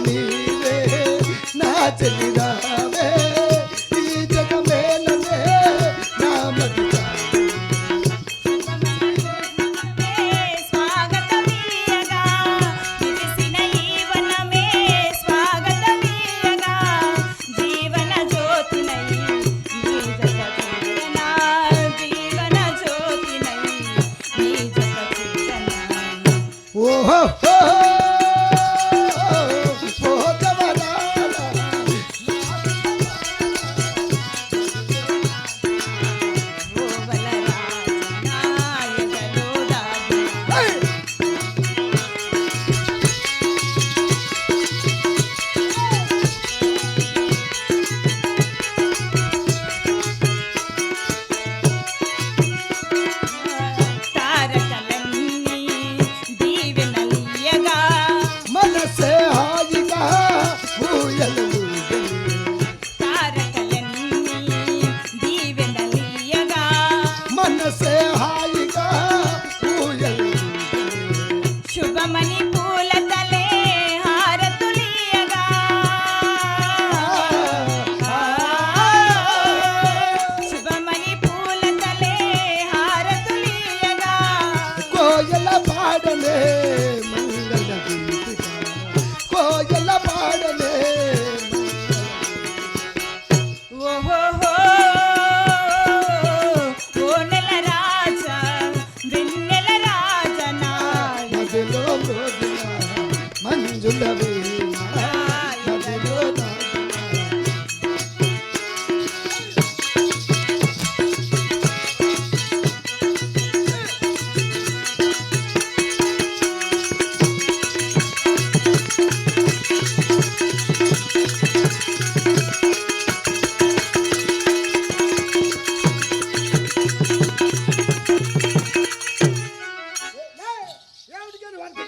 నీవే నా చెల్లిదా.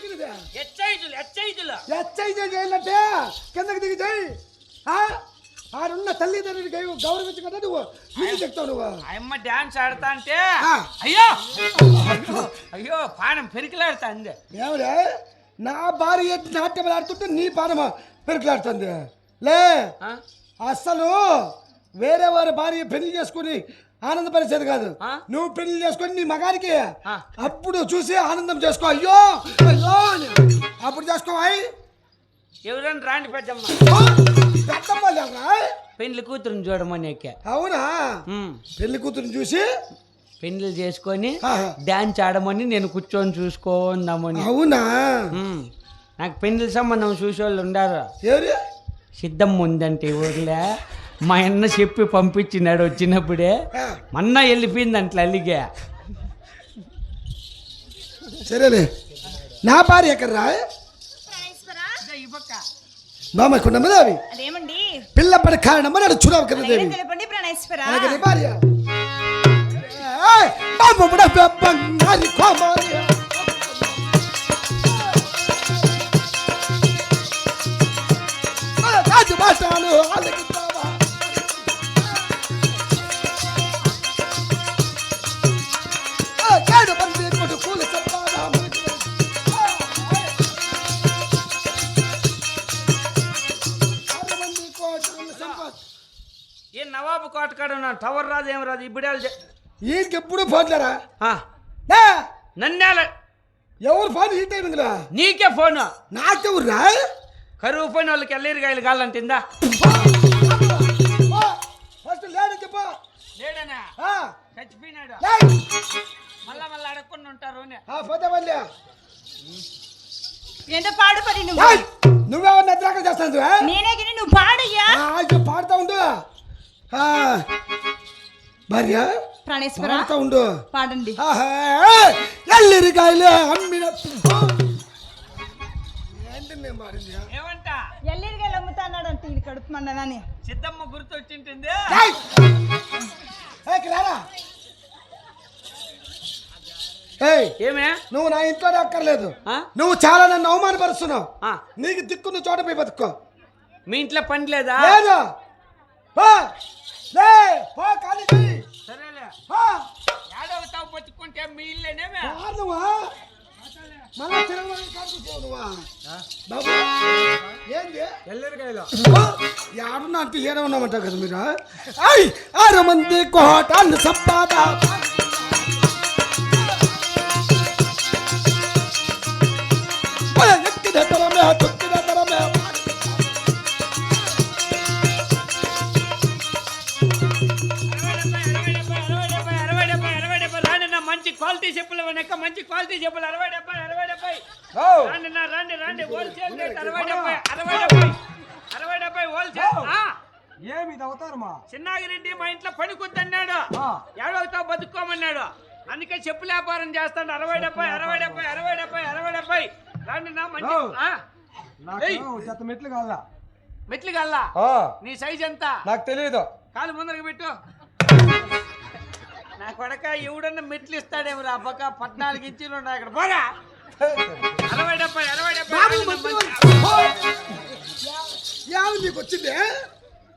ఎక్కినదే? ఎచ్చైదులు ఎచ్చైదులు చేయాలంటే కిందకి దిగి చేయి? ఆడున్న తల్లిదండ్రులకి గౌరవించకుండా నువ్వు నీకు చెప్తావు నువ్వు. అమ్మ డాన్స్ ఆడతా అంటే. అయ్యో! అయ్యో! పానం పెరికిలాడుతా అంది ఏమిడే నా భార్య నాట్యం ఆడుతుంటే నీ పానమ పెరుకులాడుతుంది. లే? అసలు వేరే వారి భార్య పెళ్ళి చేసుకుని ఆనందపరిచేది కాదు. ఆ? నువ్వు పెళ్ళి చేసుకొని నీ మగానికి. అప్పుడు చూసి ఆనందం చేసుకో. అయ్యో. అప్పుడు చేసుకోవాయి. ఎవరన్నా రాండి పెద్దమ్మ. పెళ్ళి కూతురుని చూడమని ఎక్కా. అవునా. పెళ్ళి కూతురు చూసి? పెళ్ళి చేసుకొని. డాన్స్ ఆడమని నేను కూర్చొని చూసుకుందామని అవునా. నాకు పెళ్ళి సంబంధం చూసేవాళ్ళు ఉండారు. సిద్ధం ఉందంటే ఊర్లే. మా అన్న చెప్పి పంపించినాడు వచ్చినప్పుడే. మొన్న వెళ్ళిపోయింది అంట్లా అలిగా. సరేలే. నా భార్య ఎక్కడరా? బామ్మ కొండ అవి అదేమండి? పిల్ల పడి కారణం అని చూడవు కదా దేవి. తెలపండి ప్రణేశ్వర? అలాగే నీ భార్య. బంగారి కోమారి. ఏ నవాబు కోట కాడ ఉన్నాను టవర్ రాదు ఏం రాదు ఇప్పుడు ఈయనకి ఎప్పుడు ఫోన్లేరా? నన్నేల ఎవరు ఫోన్ ఈ టైమింగ్లో నీకే ఫోను. నాకెవర్రా? కరువు పని వాళ్ళకి ఎల్లేరుగాయలు కావాలంటిందా? ఫస్ట్ లేడని చెప్పు. లేడనా? ఆ, చచ్చిపోయినాడు. మళ్ళా మళ్ళా అడగకుండా ఉంటారు పోతే మళ్ళీ. ఎంత పాడుపడి నువ్వు? ఏయ్, నువ్వేమన్నా నిద్రాక చేస్తాను? నేనే గిని నువ్వు పాడయ్యా. పాడుతా ఉండు. భార్య ప్రాణేశ్వర ఉండు. పాడండి. ఆహా, ఎల్లిరికాయలు అమ్మిన ఏంటి నేను పాడింది ఏమంట? ఎల్లిరిగా అమ్ముతాన్నాడంటే ఇది కడుపు మండనాన్ని సిద్ధమ్మ రారా. ఏయ్ ఏమే? నువ్వు నా ఇంట్లోనే అక్కర్లేదు? నువ్వు చాలా నన్ను అవమానపరుస్తున్నావు. ఆ, నీకు దిక్కున్న చోట పోయి బతుకో. మీ ఇంట్లో పని లేదా. సరేలే. ఏడవ తావు పట్టుకుంటే మీ ఇల్లేనేమే? కారణమా? మళ్ళా తిరగమని కాదుకోవు నువ్వా బాబు ఏంది? ఎల్లరికాయలు పో. యాడున్నా అంటే ఏడ ఉన్నామంటావు కదా మీరు? ఐ ఆరు మంది కోటాన్ని సంపాద క్వాలిటీ చెప్పులు వెనక మంచి క్వాలిటీ చెప్పులు. అరవై డెబ్బై అరవై డెబ్బై. రండి నా రండి రండి. హోల్సేల్ రేట్ అరవై డెబ్బై అరవై డెబ్బై. అరవై డెబ్బై హోల్సేల్ ఏమి ఇది అవతారమా? చిన్నాగిరెడ్డి మా ఇంట్లో పని కొద్దన్నాడు ఆ. ఏడవతో బతుక్కోమన్నాడు. అందుకే చెప్పు వ్యాపారం చేస్తాడు అరవై డెబ్బై అరవై డెబ్బై అరవై డెబ్బై అరవై డెబ్బై. రండి నా మంచి మెట్లు కావాలా? మెట్లు గల్లా నీ సైజ్ ఎంత? నాకు తెలియదు కాలు ముందరకు పెట్టు. నా కొడక ఎవడన్నా మెట్లు ఇస్తాడేమో రా. పక్క పద్నాలుగు ఇంచులు ఉన్నాయి అక్కడ. పోరా. అరవై డెబ్బై అరవై డెబ్బై నీకు వచ్చింది?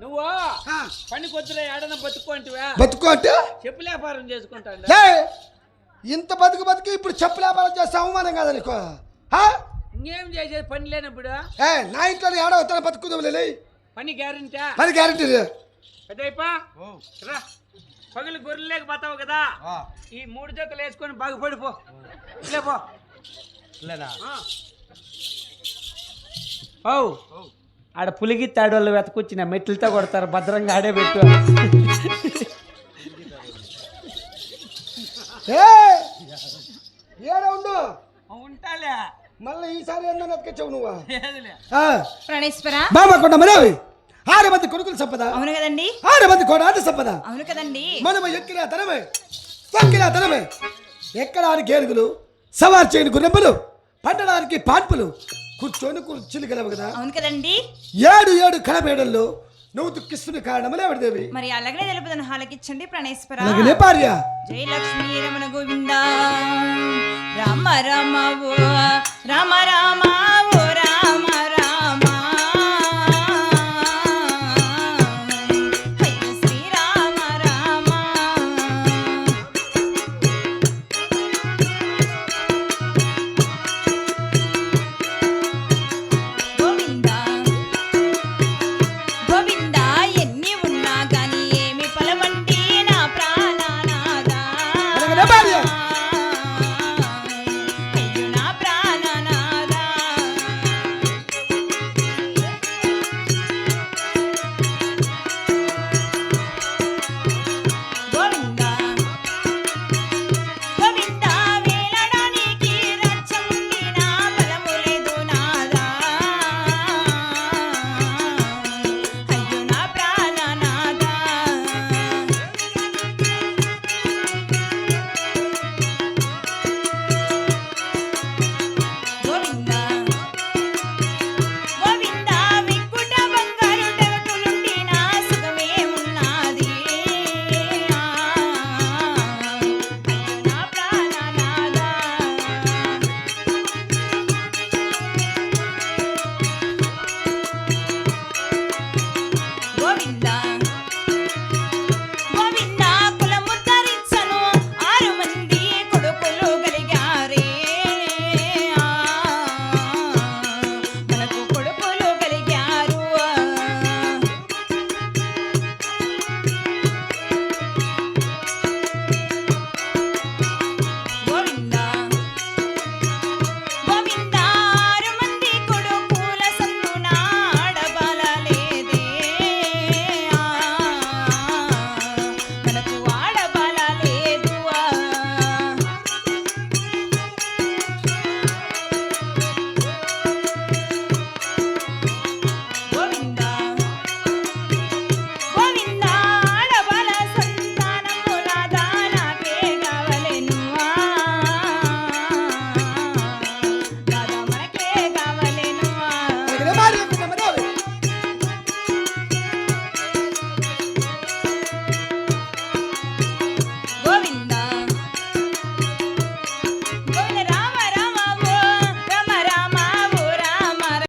నువ్వు ఆ, పని కొద్దురా ఏడన్నా బతుకో అంటివా బతుకు అంటే చెప్పు వ్యాపారం చేసుకుంటాడు? లే ఇంత బతుకు బతుకు ఇప్పుడు చెప్పు వ్యాపారం చేస్తే అవమానం కదా నీకు? ఇంకేం చేసేది? పని లేనప్పుడు ఏ నా ఇంట్లో ఏడో అవుతాను బతుకుందాం లే పని గ్యారెంటీ? మరి గ్యారెంటీ పెద్దయిపా రా. పగులు గొర్రెలు లేక పోతావు కదా ఈ మూడు జతలు వేసుకొని బాగుపడిపో లేపో ఓ ఆడ పులిగి తాడోళ్ళు వెతకొచ్చిన మెట్లతో కొడతారు భద్రంగా ఆడే పెట్టు ఏడో ఉంటాలే. మళ్ళీ ఈసారి ఏందని ఎత్తుకొచ్చావు నువ్వు? ఏదిలే. ఆ, ప్రాణేశ్వర? బాబా కొండ ఆరు మంది కొడుకుల సంపద అవును కదండి. ఆరు మంది కోడాట సంపద అవును కదండి. మనము ఎక్కిన తనమే తొక్కిన తనమే. ఎక్కడానికి ఏనుగులు సవార్ చేయని గుర్రెంపులు పట్టడానికి పాన్పులు కూర్చొని కుర్చీలు గలవు కదా? అవును కదండి. ఏడు ఏడు కడబేడల్లో నువ్వు దుఃఖిస్తున్న కారణములే దేవి మరి అలాగనే తెలుపుదను హాలకిచ్చండి ప్రాణేశ్వర. అలాగనే భార్య. జై లక్ష్మీ రమణ గోవింద. రామ రామ రామ రామ.